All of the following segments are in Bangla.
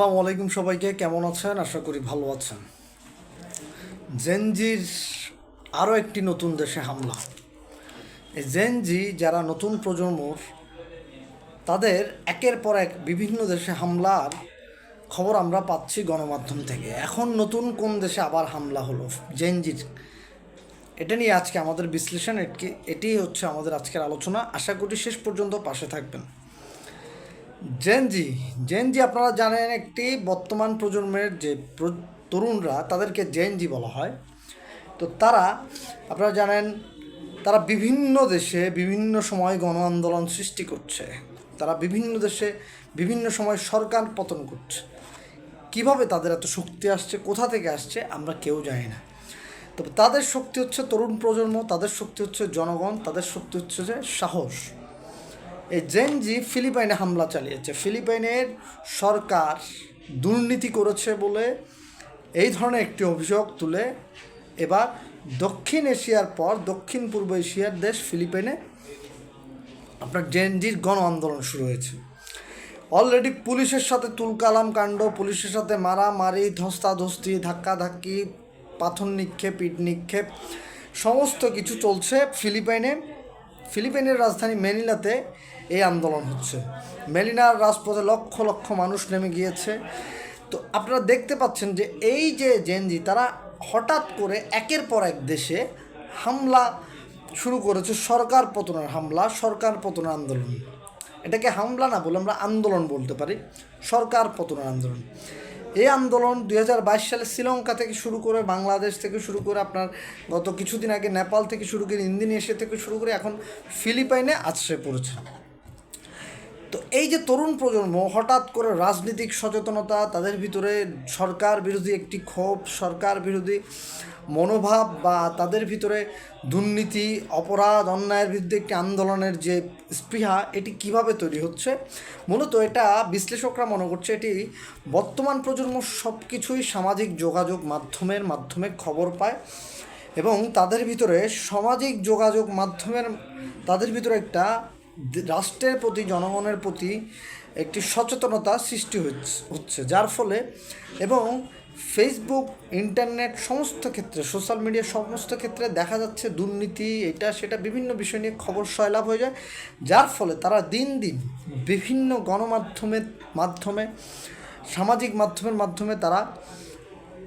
আসসালামু আলাইকুম সবাইকে, কেমন আছেন? আশা করি ভালো আছেন। জেনজির আরও একটি নতুন দেশে হামলা। এই জেনজি যারা নতুন প্রজন্মর, তাদের একের পর এক বিভিন্ন দেশে হামলার খবর আমরা পাচ্ছি গণমাধ্যম থেকে। এখন নতুন কোন দেশে আবার হামলা হলো? জেনজির। এটা নিয়ে আজকে আমাদের বিশ্লেষণ এটি এটি হচ্ছে আমাদের আজকের আলোচনা। আশা করি শেষ পর্যন্ত পাশে থাকবেন। জেনজি জেনজি আপনারা জানেন একটি বর্তমান প্রজন্মের যে তরুণরা তাদেরকে জেনজি বলা হয়। তো তারা, আপনারা জানেন, তারা বিভিন্ন দেশে বিভিন্ন সময় গণ আন্দোলন সৃষ্টি করছে। তারা বিভিন্ন দেশে বিভিন্ন সময় সরকার পতন করছে। কীভাবে তাদের এত শক্তি আসছে, কোথা থেকে আসছে, আমরা কেউ জানি না। তবে তাদের শক্তি হচ্ছে তরুণ প্রজন্ম, তাদের শক্তি হচ্ছে জনগণ, তাদের শক্তি হচ্ছে যে সাহস। এই জেনজি ফিলিপাইনে হামলা চালিয়েছে। ফিলিপাইনের সরকার দুর্নীতি করেছে বলে এই ধরনের একটি অভিযোগ তুলে এবার দক্ষিণ এশিয়ার পর, দক্ষিণ পূর্ব এশিয়ার দেশ ফিলিপাইনে আপনার জেনজির গণ আন্দোলন শুরু হয়েছে। অলরেডি পুলিশের সাথে তুলকালাম কাণ্ড, পুলিশের সাথে মারামারি, ধস্তাধস্তি, ধাক্কাধাক্কি, পাথর নিক্ষেপ, ইট নিক্ষেপ, সমস্ত কিছু চলছে ফিলিপাইনে। ফিলিপাইনের রাজধানী ম্যানিলাতে এই আন্দোলন হচ্ছে। মেলিনার রাজপথে লক্ষ লক্ষ মানুষ নেমে গিয়েছে। তো আপনারা দেখতে পাচ্ছেন যে এই যে জেনজি, তারা হঠাৎ করে একের পর এক দেশে হামলা শুরু করেছে, সরকার পতনের হামলা, সরকার পতনের আন্দোলন। এটাকে হামলা না বলে আমরা আন্দোলন বলতে পারি, সরকার পতনের আন্দোলন। এই আন্দোলন দুই হাজার বাইশ সালে শ্রীলঙ্কা থেকে শুরু করে বাংলাদেশ থেকে শুরু করে আপনার গত কিছুদিন আগে নেপাল থেকে শুরু করে ইন্দোনেশিয়া থেকে শুরু করে এখন ফিলিপাইনে আশ্রয় পড়েছে। তো এই যে তরুণ প্রজন্ম, হঠাৎ করে রাজনৈতিক সচেতনতা, তাদের ভিতরে সরকার বিরোধী একটি ক্ষোভ, সরকার বিরোধী মনোভাব বা তাদের ভিতরে দুর্নীতি, অপরাধ, অন্যায়ের বিরুদ্ধে একটি আন্দোলনের যে স্পৃহা, এটি কীভাবে তৈরি হচ্ছে? মূলত এটা বিশ্লেষকরা মনে করছে এটি বর্তমান প্রজন্ম সব কিছুই সামাজিক যোগাযোগ মাধ্যমের মাধ্যমে খবর পায় এবং তাদের ভিতরে সামাজিক যোগাযোগ মাধ্যমের, তাদের ভিতরে একটা রাষ্ট্রের প্রতি, জনগণের প্রতি একটি সচেতনতা সৃষ্টি হচ্ছে- যার ফলে এবং ফেসবুক ইন্টারনেট সমস্ত ক্ষেত্রে সোশ্যাল মিডিয়া সমস্ত ক্ষেত্রে দেখা যাচ্ছে দুর্নীতি, এটা, সেটা বিভিন্ন বিষয় নিয়ে খবর সয়লাভ হয়ে যায়, যার ফলে তারা দিন দিন বিভিন্ন গণমাধ্যমের মাধ্যমে, সামাজিক মাধ্যমের মাধ্যমে তারা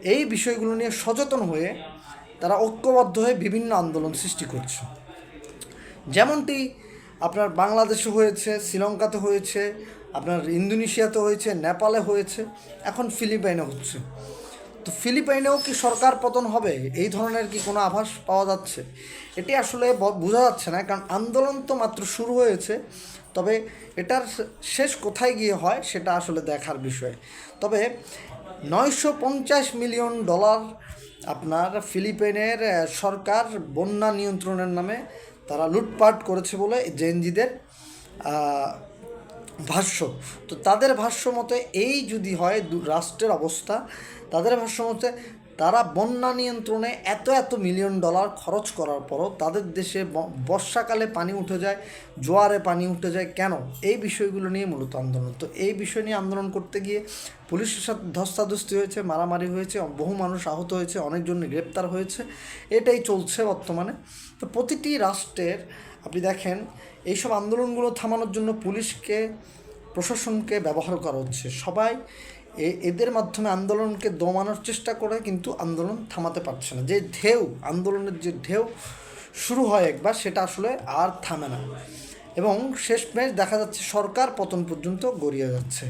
এই বিষয়গুলো নিয়ে সচেতন হয়ে তারা ঐক্যবদ্ধ হয়ে বিভিন্ন আন্দোলন সৃষ্টি করছে। যেমনটি আপনার বাংলাদেশে হয়েছে, শ্রীলঙ্কাতে হয়েছে, আপনার ইন্দোনেশিয়াতে হয়েছে, নেপালে হয়েছে, এখন ফিলিপাইনে হচ্ছে। তো ফিলিপাইনেও কি সরকার পতন হবে? এই ধরনের কি কোনো আভাস পাওয়া যাচ্ছে? এটি আসলে বোঝা যাচ্ছে না, কারণ আন্দোলন তো মাত্র শুরু হয়েছে, তবে এটার শেষ কোথায় গিয়ে হয় সেটা আসলে দেখার বিষয়। তবে নয়শো পঞ্চাশ মিলিয়ন ডলার আপনার ফিলিপাইনের সরকার বন্যা নিয়ন্ত্রণের নামে তারা লুটপাট করেছে বলে জেনজিদের আহ, ভাষ্য। তো তাদের ভাষ্য মতে এই যদি হয় রাষ্ট্রের অবস্থা, তাদের ভাষ্য মতে তারা বন্যা নিয়ন্ত্রণে এত এত মিলিয়ন ডলার খরচ করার পরও তাদের দেশে বর্ষাকালে পানি উঠে যায়, জোয়ারে পানি উঠে যায় কেন? এই বিষয়গুলো নিয়ে মূলত আন্দোলন। তো এই বিষয় নিয়ে আন্দোলন করতে গিয়ে পুলিশের সাথে ধস্তাধস্তি হয়েছে, মারামারি হয়েছে, বহু মানুষ আহত হয়েছে, অনেকজন গ্রেপ্তার হয়েছে, এটাই চলছে বর্তমানে। তো প্রতিটি রাষ্ট্রের আপনি দেখেন, এইসব আন্দোলনগুলো থামানোর জন্য পুলিশকে, প্রশাসনকে ব্যবহার করা হচ্ছে। সবাই এ- এদের মাধ্যমে আন্দোলনকে দমানোর চেষ্টা করে কিন্তু আন্দোলন থামাতে পারছে না। যে ঢেউ, আন্দোলনের যে ঢেউ শুরু হয় একবার, সেটা আসলে আর থামে না। এবং শেষমেশ দেখা যাচ্ছে সরকার পতন পর্যন্ত গড়িয়ে যাচ্ছে।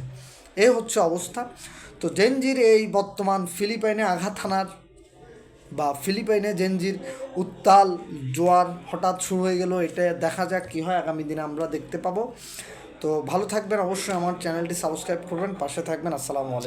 এ হচ্ছে অবস্থা। তো জেনজির এই বর্তমান ফিলিপাইনে আঘাত হানার বা ফিলিপাইনে জেনজির উত্তাল জোয়ার হঠাৎ শুরু হয়ে গেল, এটা দেখা যাক কী হয়, আগামী দিনে আমরা দেখতে পাবো। তো ভালো থাকবেন, অবশ্যই আমার চ্যানেলটি সাবস্ক্রাইব করবেন, পাশে থাকবেন, আসসালামু আলাইকুম।